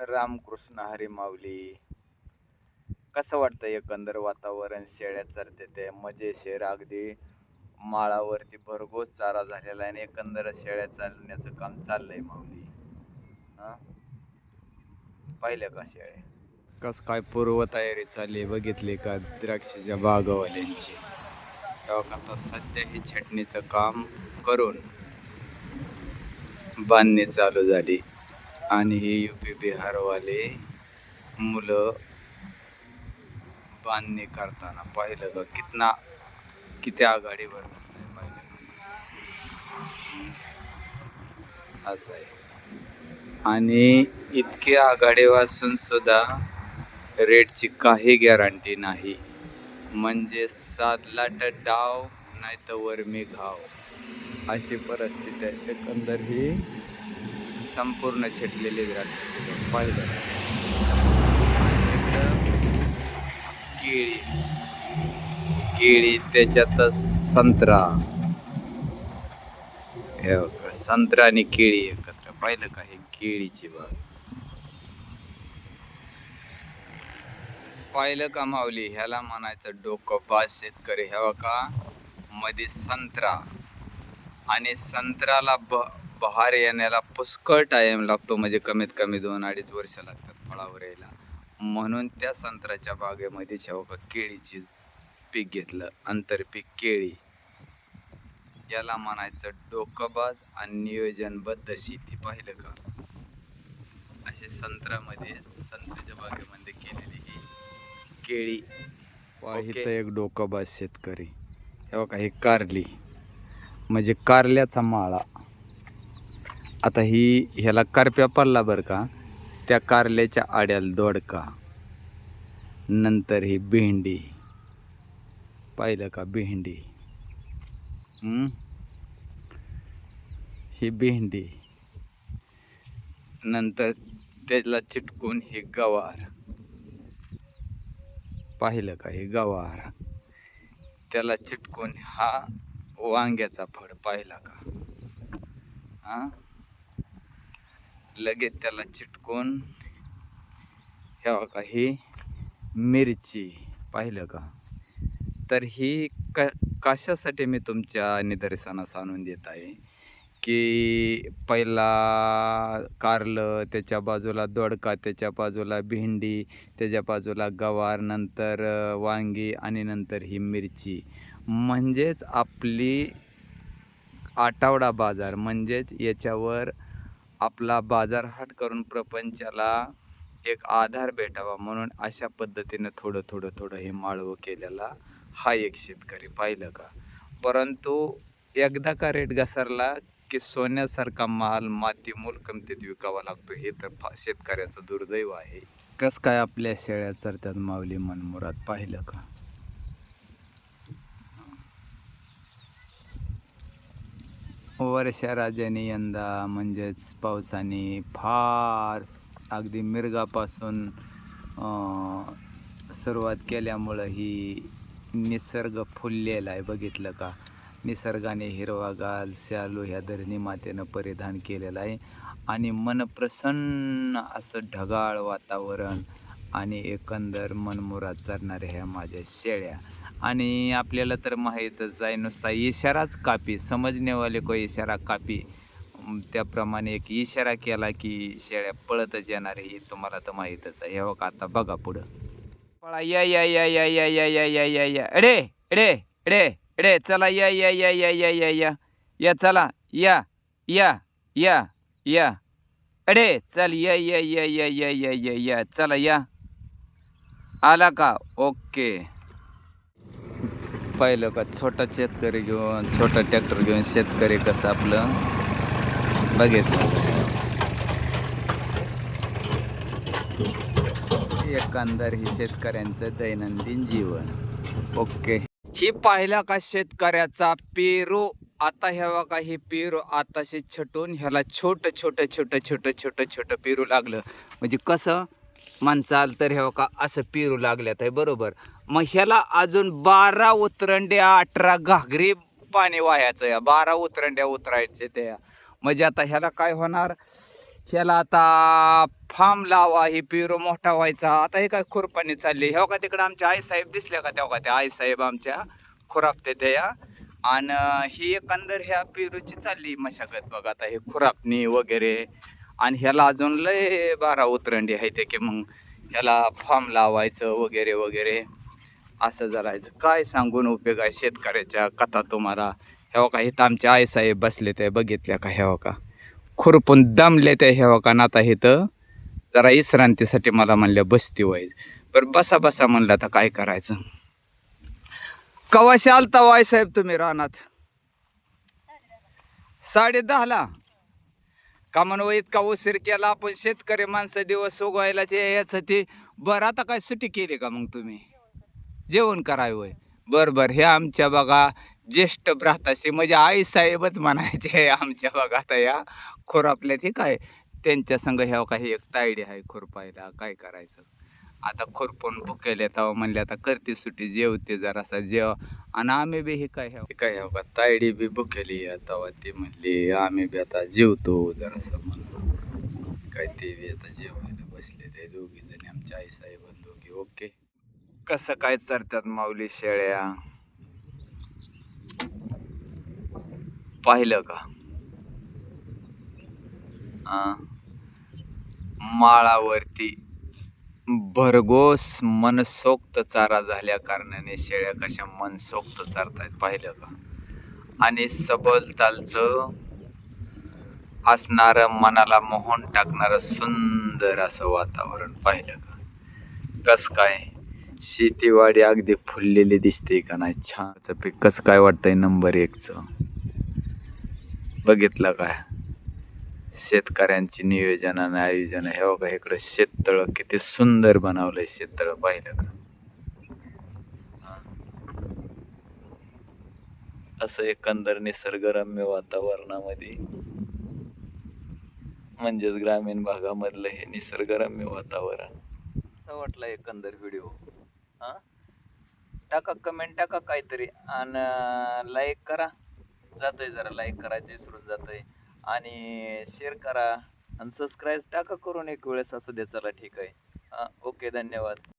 रामकृष्ण हरी माऊली. कसं वाटतं एकंदर वातावरण? शेळ्या चरते ते मजेशीर अगदी माळावरती भरघोस चारा झालेला आहे आणि एकंदर शेळ्या चालण्याचं काम चाललंय माऊली. हा? पाहिलं का शेळ्या? कस काय पूर्वतयारी चालली बघितली का द्राक्षाच्या बागावाल्यांची? तेव्हा आता सध्या ही छटणीचं काम करून बांधणी चालू झाली. आणि हे यू पी बिहारवाले मुलं बांधणी करताना पाहिलं का कितना किती आघाडीवर पाहिलं असं आहे. आणि इतके आघाडी वाचून सुद्धा रेटची काही गॅरंटी नाही. म्हणजे साधला तर डाव नाही तर वर मी घाव. अशी परिस्थिती आहे. एकंदर ही संपूर्ण छेटलेली द्राक्ष पाहिलं. केळी. केळी त्याच्यातच संत्रा. हे बघा, संत्रा आणि केळी एकत्र. पाहिलं का हे केळीची बाग? पाहिलं का माऊली ह्याला म्हणायचं डोकं बास शेतकरी. ह्या का मध्ये संत्रा. आणि संत्र्याला ब बहार येण्याला पुष्कळ टाइम लागतो म्हणजे कमीत कमी दोन अडीच वर्ष लागतात फळावर यायला. म्हणून त्या संत्र्याच्या बागेमध्ये शेवका केळीची पीक घेतलं आंतरपीक केळी. याला म्हणायचं डोकंबाज आणि नियोजनबद्ध शेती पाहिलं का? असे संत्र्यामध्ये संत्र्याच्या बागेमध्ये केलेली ही केळी. इथं एक डोकंबाज शेतकरी. हे बघा ही कारली. म्हणजे कारल्याचा माळा. आता ही ह्याला करप्या पडला बरं का? त्या कारल्याच्या आड्याला दोडका. नंतर ही भेंडी. पाहिलं का भेंडी? ही भेंडी. नंतर त्याला चिटकून हे गवार. पाहिलं का हे गवार? त्याला चिटकून हा वांग्याचा फळ पाहिला का? हां? लगेच त्याला चिटकून हे का ही मिरची पाहिलं का? तर ही क कशासाठी मी तुमच्या निदर्शनास आणून देत आहे? की पहिला कारलं त्याच्या बाजूला दोडका त्याच्या बाजूला भेंडी त्याच्या बाजूला गवार नंतर वांगी आणि नंतर ही मिरची. म्हणजेच आपली आठवडा बाजार म्हणजेच याच्यावर आपला बाजारहाट करून प्रपंचाला एक आधार भेटावा म्हणून अशा पद्धतीनं थोडं थोडं थोडं हे माळवं केलेला हा एक शेतकरी पाहिलं का? परंतु एकदा का रेट घसरला की सोन्यासारखा माल माती मूल किमतीत विकावा लागतो हे तर शेतकऱ्याचं दुर्दैव आहे. कस काय आपल्या शेळ्या चरत्यात माऊली मनमुरात पाहिलं का? वर्षा राजाने यंदा म्हणजेच पावसाने फार अगदी मिरगापासून सुरुवात केल्यामुळं ही निसर्ग फुललेला आहे. बघितलं का? निसर्गाने हिरवागाल शालू ह्या धरणी मातेनं परिधान केलेलं आहे. आणि मन प्रसन्न असं ढगाळ वातावरण आणि एकंदर मनमुरात चरणाऱ्या ह्या माझ्या शेळ्या. आणि आपल्याला तर माहीतच आहे नुसता इशाराच कापी समजणेवाले को इशारा कापी त्याप्रमाणे एक इशारा केला की शेळ्या पळतच येणार हे तुम्हाला तर माहीतच आहे हे का आता बघा पुढं पळा या या या या या या या या या या अडे अडे अडे अडे चला या या या या या या या या चला या या या या अडे चल या या या या या या या या चला या आला का ओके पाहिलं का छोटा शेतकरी घेऊन छोटा ट्रॅक्टर घेऊन शेतकरी कसं आपलं? बघितलं एकंदर ही शेतकऱ्यांचं दैनंदिन जीवन. ओके. ही पाहिला का शेतकऱ्याचा पेरू? आता ह्यावा का हे पेरू आताशी छटून ह्याला छोटं छोटं छोटं छोटं छोटं छोटं पेरू लागलं. म्हणजे कसं? माणसाल तर हे का असं पेरू लागल्यात आहे बरोबर. मग ह्याला अजून बारा उतरंड्या अठरा घागरी पाणी वाहायचं या बारा उतरंड्या उतरायचे त्या म्हणजे आता ह्याला काय होणार? ह्याला आता फार्म लावा ही पेरू मोठा व्हायचा. आता हे काय खुरपाणी चालली. हे का तिकडे आमच्या आईसाहेब दिसल्या का? तेव्हा का त्या आईसाहेब आमच्या खुरापते त्या आणि ही एकंदर ह्या पेरूची चालली मशागत. बघा आता हे खुरापणी वगैरे आणि ह्याला अजून लय बारा उतरंडी आहे ते की मग ह्याला फॉर्म लावायचं वगैरे वगैरे. असं जरायचं. काय सांगून उपयोग आहे शेतकऱ्याच्या कथा तुम्हाला? हेव्हा का इथं आमच्या आईसाहेब बसले ते बघितल्या का? हेव्हा का खुरपून दमले ते हेव्हा का ना आता इथं. जरा विश्रांतीसाठी मला म्हणल्या बसती व्हायच बरं बसा बसा म्हणलं आता काय करायचं? कवाशी आलता हो, वाय साहेब तुम्ही राहणार साडे दहाला. का म्हणून इतका उशीर केला आपण शेतकरी माणसं दिवस उगवायला जे याचं ते बरं आता काय सुट्टी केली का मग तुम्ही? जेवण कराय होय. बर बर हे आमच्या बघा ज्येष्ठ भ्राताशी म्हणजे आई साहेबच म्हणायचे आमच्या बघा आता या खोरापल्यात हे काय? त्यांच्या संघ ह्या काही एक तायडी आहे खुरपायला काय करायचं? आता खुरपून भुकेले तेव्हा म्हणले आता करते सुट्टी जेवते जरासा जेव. आणि आम्ही बी हे काय ह्या काय का तायडी बी भुकेली तेव्हा ती म्हणली आम्ही बी आता जेवतो जरासं म्हणून. काय ते बी आता जेवायला बसले ते दोघी जणी आमच्या आई साहेब दोघी. ओके. कसं काय चरतात माऊली शेळ्या? पाहिलं का? आ, माळावरती भरघोस मनसोक्त चारा झाल्या कारणाने शेळ्या कशा मनसोक्त चारतायत पाहिलं का? आणि सबलतालचं असणारं मनाला मोहन टाकणारं सुंदर असं वातावरण पाहिलं का? कस काय? शेतीवाडी अगदी फुललेली दिसते का नाही? छानचं पीक. कसं काय वाटतंय नंबर एकचं? बघितलं काय? शेतकऱ्यांची नियोजन आणि आयोजन हे बघा इकडं शेततळ किती सुंदर बनवलंय शेततळ पाहिलं का? असं एकंदर निसर्गरम्य वातावरणामध्ये म्हणजेच ग्रामीण भागामधलं हे निसर्गरम्य वातावरण. असं वाटलं एकंदर व्हिडिओ. हा? टाका कमेंट टाका काहीतरी आणि लाईक करा. जातोय जरा लाईक करायचं विसरून जातोय. आणि शेअर करा. आणि सबस्क्राईब टाका करून एक वेळेस असू दे चला ठीक आहे. हां ओके धन्यवाद.